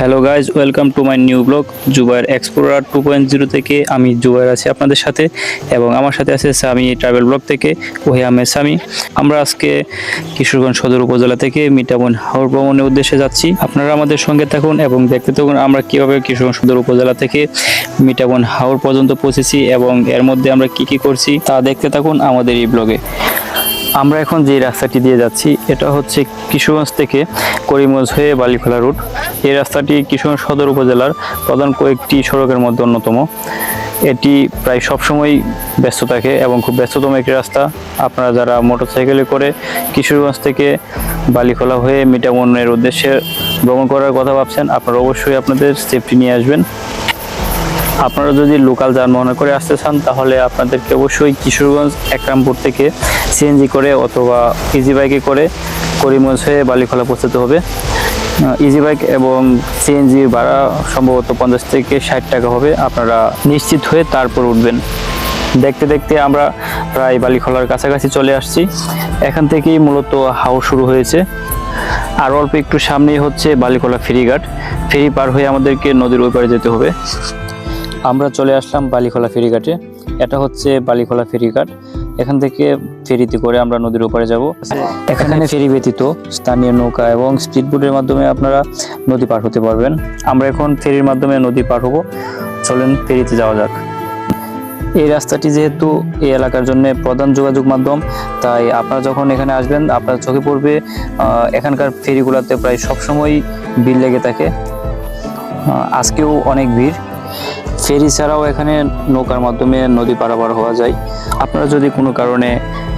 Hello guys, welcome to my new blog, Zubair explorer two point zero থেকে। আমি জুবাইর আছি আপনাদের সাথে এবং আমার সাথে আছে সামি ট্রাভেল ব্লগ থেকে, ওহে আহমেদ আমরা আজকে কিশোরগঞ্জ সদর উপজেলা থেকে মিটাবন হাওর ভ্রমণের উদ্দেশ্যে যাচ্ছি। আপনারা আমাদের সঙ্গে থাকুন এবং দেখতে থাকুন আমরা কীভাবে কিশোরগঞ্জ সদর উপজেলা থেকে মিটাবন হাওর পর্যন্ত পৌঁছেছি এবং এর মধ্যে আমরা কি কি করছি তা দেখতে থাকুন আমাদের এই ব্লগে। আমরা এখন যে রাস্তাটি দিয়ে যাচ্ছি, এটা হচ্ছে কিশোরগঞ্জ থেকে করিমগঞ্জ হয়ে বালিখোলা রুট। এই রাস্তাটি কিশোরগঞ্জ সদর উপজেলার প্রধান কয়েকটি সড়কের মধ্যে অন্যতম। এটি প্রায় সবসময় ব্যস্ত থাকে এবং খুব ব্যস্ততম একটি রাস্তা। আপনারা যারা মোটরসাইকেলে করে কিশোরগঞ্জ থেকে বালিখোলা হয়ে মিটামনের উদ্দেশ্যে ভ্রমণ করার কথা ভাবছেন, আপনারা অবশ্যই আপনাদের সেফটি নিয়ে আসবেন। আপনারা যদি লোকাল যানবাহনে করে আসতে চান, তাহলে আপনাদেরকে অবশ্যই কিশোরগঞ্জ, একরামপুর থেকে সিএনজি করে অথবা ইজি বাইকে করে করিমগঞ্জ হয়ে বালিখোলা পৌঁছাতে হবে। ইজি বাইক এবং সিএনজি ভাড়া সম্ভবত পঞ্চাশ থেকে ষাট টাকা হবে। আপনারা নিশ্চিত হয়ে তারপর উঠবেন। দেখতে দেখতে আমরা প্রায় বালিখোলার কাছাকাছি চলে আসছি। এখান থেকেই মূলত হাওর শুরু হয়েছে। আর অল্প একটু সামনেই হচ্ছে বালিখোলা ফেরিঘাট। ফেরি পার হয়ে আমাদেরকে নদীর ওই পারে যেতে হবে। আমরা চলে আসলাম বালিখোলা ফেরিঘাটে। এটা হচ্ছে বালিখোলা ফেরিঘাট। এখান থেকে ফেরিতে করে আমরা নদীর ওপারে যাব। এখানে ফেরি ব্যতীত স্থানীয় নৌকা এবং স্পিডবোটের মাধ্যমে আপনারা নদী পার হতে পারবেন। আমরা এখন ফেরির মাধ্যমে নদী পার হব। চলেন ফেরিতে যাওয়া যাক। এই রাস্তাটি যেহেতু এই এলাকার জন্য প্রধান যোগাযোগ মাধ্যম, তাই আপনারা যখন এখানে আসবেন, আপনার চোখে পড়বে এখানকার ফেরিগুলোতে প্রায় সবসময় ভিড় লেগে থাকে। আজকেও অনেক ভিড়। ফেরি ছাড়াও এখানে নৌকার মাধ্যমে নদী পারাপার হওয়া যায়। আপনারা যদি কোনো কারণে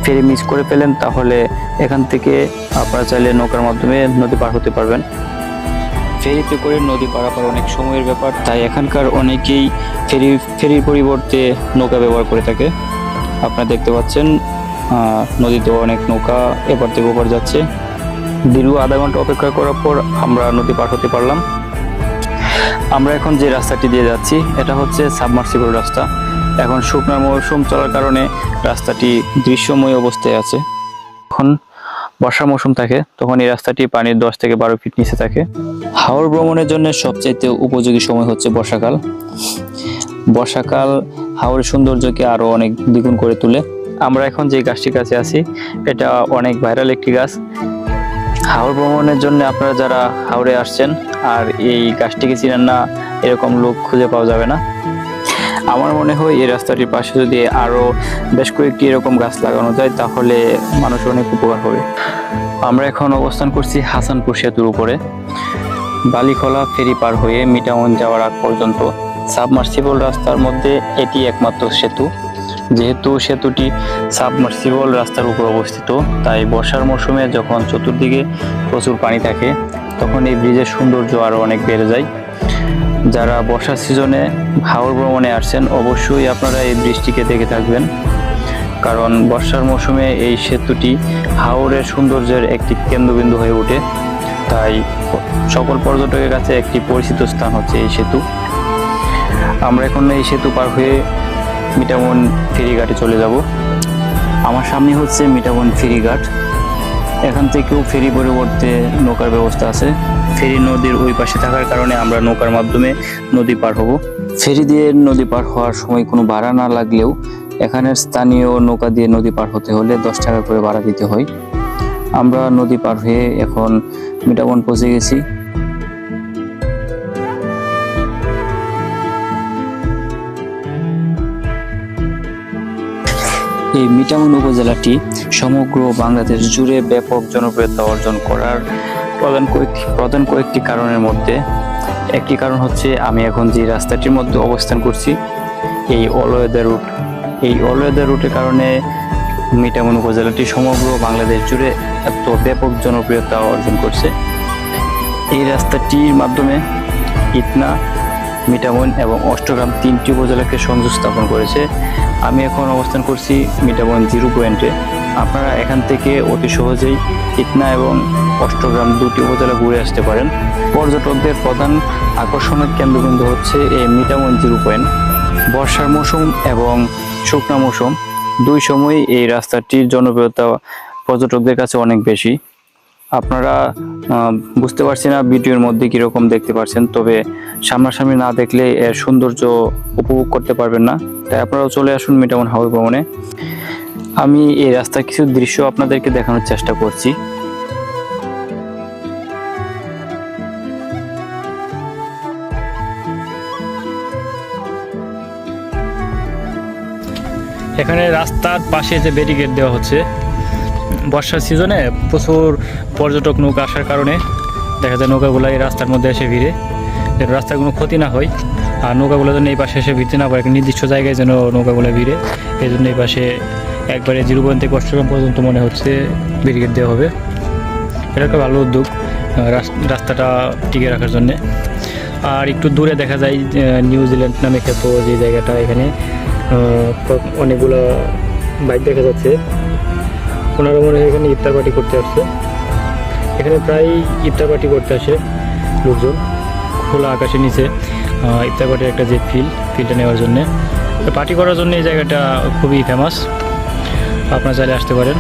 ফেরি মিস করে ফেলেন, তাহলে এখান থেকে আপনারা চাইলে নৌকার মাধ্যমে নদী পার হতে পারবেন। ফেরিতে করে নদী পারাপার অনেক সময়ের ব্যাপার, তাই এখানকার অনেকেই ফেরি, ফেরির পরিবর্তে নৌকা ব্যবহার করে থাকে। আপনারা দেখতে পাচ্ছেন নদীতে অনেক নৌকা এপার থেকে ওপার যাচ্ছে। দীর্ঘ আধা ঘণ্টা অপেক্ষা করার পর আমরা নদী পার হতে পারলাম। আমরা এখন যে রাস্তাটি দিয়ে যাচ্ছি, এটা হচ্ছে সাবমার্সিবল রাস্তা। এখন শুকনো মৌসুম চলার কারণে রাস্তাটি দৃশ্যময় অবস্থায় আছে। এখন বর্ষা মৌসুম থাকে, তখন এই রাস্তাটি পানির দশ থেকে বারো ফিট নিচে থাকে। হাওড় ভ্রমণের জন্য সবচাইতে উপযোগী সময় হচ্ছে বর্ষাকাল। বর্ষাকাল হাওড়ের সৌন্দর্যকে আরও অনেক দ্বিগুণ করে তোলে। আমরা এখন যে গাছটির কাছে আছি, এটা অনেক ভাইরাল একটি গাছ। হাওড় ভ্রমণের জন্য আপনারা যারা হাওড়ে আসছেন আর এই গাছটিকে চিনেন না, এরকম লোক খুঁজে পাওয়া যাবে না। আমার মনে হয় এই রাস্তাটির পাশে যদি আরও বেশ কয়েকটি এরকম গাছ লাগানো যায়, তাহলে মানুষের অনেক উপকার হবে। আমরা এখন অবস্থান করছি হাসানপুর সেতুর উপরে। বালিখোলা ফেরি পার হয়ে মিটাউন যাওয়ার আগ পর্যন্ত সাবমার্সিবল রাস্তার মধ্যে এটি একমাত্র সেতু। যেহেতু সেতুটি সাবমার্সিবল রাস্তার উপর অবস্থিত, তাই বর্ষার মৌসুমে যখন চতুর্দিকে প্রচুর পানি থাকে, তখন এই ব্রিজের সৌন্দর্য আরও অনেক বেড়ে যায়। যারা বর্ষার সিজনে হাওড় ভ্রমণে আসছেন, অবশ্যই আপনারা এই ব্রিজটিকে দেখে থাকবেন। কারণ বর্ষার মৌসুমে এই সেতুটি হাওড়ের সৌন্দর্যের একটি কেন্দ্রবিন্দু হয়ে ওঠে। তাই সকল পর্যটকের কাছে একটি পরিচিত স্থান হচ্ছে এই সেতু। আমরা এখন এই সেতু পার হয়ে মিটামন ফেরিঘাটে চলে যাব। আমার সামনে হচ্ছে মিটামন ফেরিঘাট। এখান থেকেও ফেরি পরিবর্তে নৌকার ব্যবস্থা আছে। ফেরি নদীর ওই পাশে থাকার কারণে আমরা নৌকার মাধ্যমে নদী পার হব। ফেরি দিয়ে নদী পার হওয়ার সময় কোনো ভাড়া না লাগলেও এখানের স্থানীয় নৌকা দিয়ে নদী পার হতে হলে দশ টাকা করে ভাড়া দিতে হয়। আমরা নদী পার হয়ে এখন মিটাবন পৌঁছে গেছি। এই মিটামন উপজেলাটি সমগ্র বাংলাদেশ জুড়ে ব্যাপক জনপ্রিয়তা অর্জন করার প্রধান কয়েকটি প্রধান কয়েকটি কারণের মধ্যে একটি কারণ হচ্ছে আমি এখন যে রাস্তাটির মধ্যে অবস্থান করছি, এই অলওয়েদা রুট। এই অলওয়েদা রুটের কারণে মিটামন উপজেলাটি সমগ্র বাংলাদেশ জুড়ে এত ব্যাপক জনপ্রিয়তা অর্জন করছে। এই রাস্তাটির মাধ্যমে ইটনা মিটামন এবং অষ্টগ্রাম তিনটি উপজেলাকে সংযোগ স্থাপন করেছে। আমি এখন অবস্থান করছি মিটামন জিরো পয়েন্টে। আপনারা এখান থেকে অতি সহজেই ইটনা এবং অষ্টগ্রাম দুটি উপজেলা ঘুরে আসতে পারেন। পর্যটকদের প্রধান আকর্ষণের কেন্দ্রবিন্দু হচ্ছে এই মিটামন জিরো পয়েন্ট। বর্ষার মৌসুম এবং শুকনা মৌসুম দুই সময় এই রাস্তাটির জনপ্রিয়তা পর্যটকদের কাছে অনেক বেশি। আপনারা বুঝতে পারছি না ভিডিওর মধ্যে কীরকম দেখতে পারছেন, তবে সামনাসামনি না দেখলে এর সৌন্দর্য উপভোগ করতে পারবেন না। তাই আপনারাও চলে আসুন মিটামন হাওড় ভ্রমণে আমি এই রাস্তার কিছু দৃশ্য আপনাদেরকে দেখানোর চেষ্টা করছি। এখানে রাস্তার পাশে যে ব্যারিকেড দেওয়া হচ্ছে, বর্ষার সিজনে প্রচুর পর্যটক নৌকা আসার কারণে দেখা যায় নৌকাগুলো এই রাস্তার মধ্যে এসে ভিড়ে। যেন রাস্তার কোনো ক্ষতি না হয়। আর নৌকাগুলো যেন এই পাশে এসে ভিড়তে না পারে নির্দিষ্ট জায়গায় যেন নৌকাগুলো ভিড়ে। এই জন্য এই পাশে একবারে জিরো পয়েন্ট থেকে অষ্টগ্রাম পর্যন্ত মনে হচ্ছে ব্যারিকেড দেওয়া হবে। এটা একটা ভালো উদ্যোগ রাস্তাটা টিকে রাখার জন্যে। আর একটু দূরে দেখা যায় নিউজিল্যান্ড নামে খ্যাত যে জায়গাটা এখানে অনেকগুলো বাইক দেখা যাচ্ছে। ওনারা মনে হয় এখানে ইফতার পার্টি করতে আসছে। এখানে প্রায় ইফতার পার্টি করতে আসে লোকজন। খোলা আকাশের নিচে আহ, ইফতার পার্টির একটা যে ফিল ফিলটা নেওয়ার জন্য। পার্টি করার জন্য এই জায়গাটা খুবই ফেমাস আপনারা চাইলে আসতে পারেন।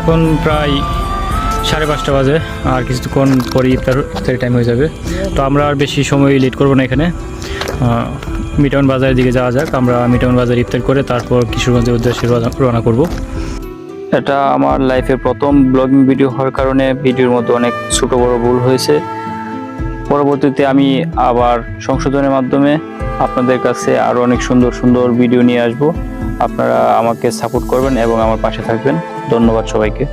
এখন প্রায় সাড়ে পাঁচটা বাজে আর কিছুক্ষণ পরে ইফতার ইফতারি টাইম হয়ে যাবে। তো আমরা আর বেশি সময় লেট করব না এখানে। মিটাউন বাজারের দিকে যাওয়া যাক। আমরা মিটাউন বাজার ইফতার করে তারপর কিশোরগঞ্জের উদ্দেশ্যে রওনা করব। এটা আমার লাইফে প্রথম ব্লগিং ভিডিও হওয়ার কারণে ভিডিওর মধ্যে অনেক ছোট বড় ভুল হয়েছে। পরবর্তীতে আমি আবার সংশোধনের মাধ্যমে আপনাদের কাছে আরও অনেক সুন্দর সুন্দর ভিডিও নিয়ে আসব। আপনারা আমাকে সাপোর্ট করবেন এবং আমার পাশে থাকবেন। ধন্যবাদ সবাইকে।